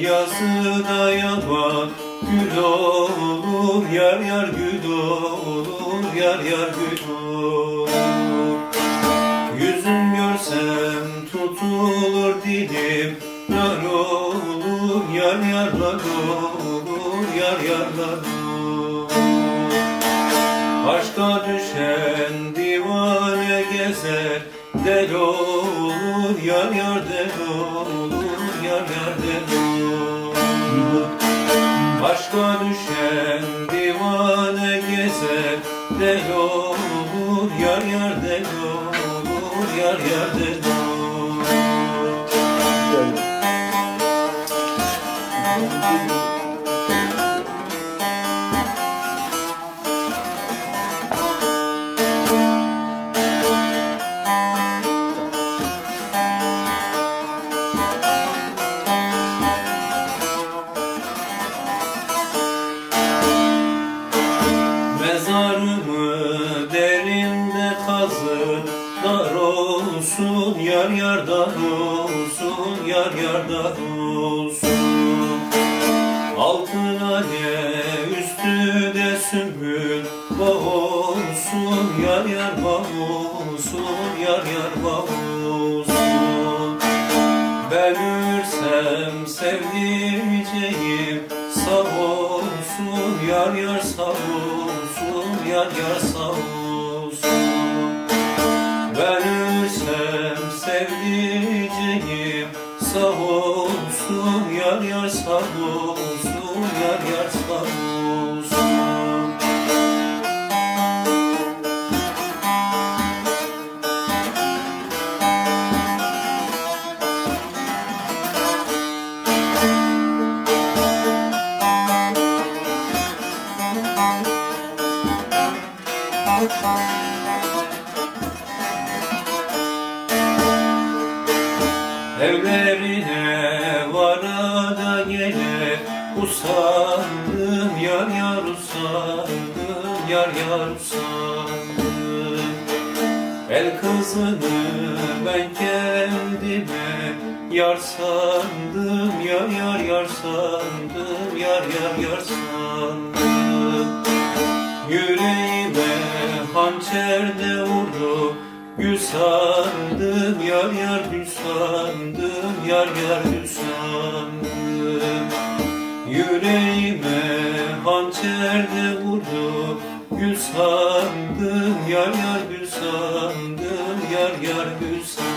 yazıda yaban Gül olur yar yar gül olur Yar yar gül olur. Yüzün görsem tutulur dilim. Yar olur yar yarlar olur Yar yarlar olur. Aşka düşen divane gezer Del olur yar yar del olur Yar yar del olur Aşka düşen divane gezer Del olur yar yar del olur Yar yar del olur Mezarımı derinde kazın Dar olsun yar yar dar olsun Yar yar dar olsun. Altın ale üstü de sümbül Bağ olsun yar yar bağ olsun Yar yar bağ olsun ölürsem sevdiceğim sağ olsun Yar yar sağ olsun Yar yar sağ olsun Ben ölürsem sevdiceğim sağ olsun Yar yar sağ olsun Yar yar Evlerine varada gele usandım yar yar usandım yar yar usandım. El kızını ben kendime yar sandım yar yar yar sandım yar yar yar sandım. Yüreğime hançer de vurdu Gül sandım yar yar gül sandım Yar yar gül sandım. Yüreğime hançer de vurdu Gül sandım yar yar gül sandım Yar yar gül sandım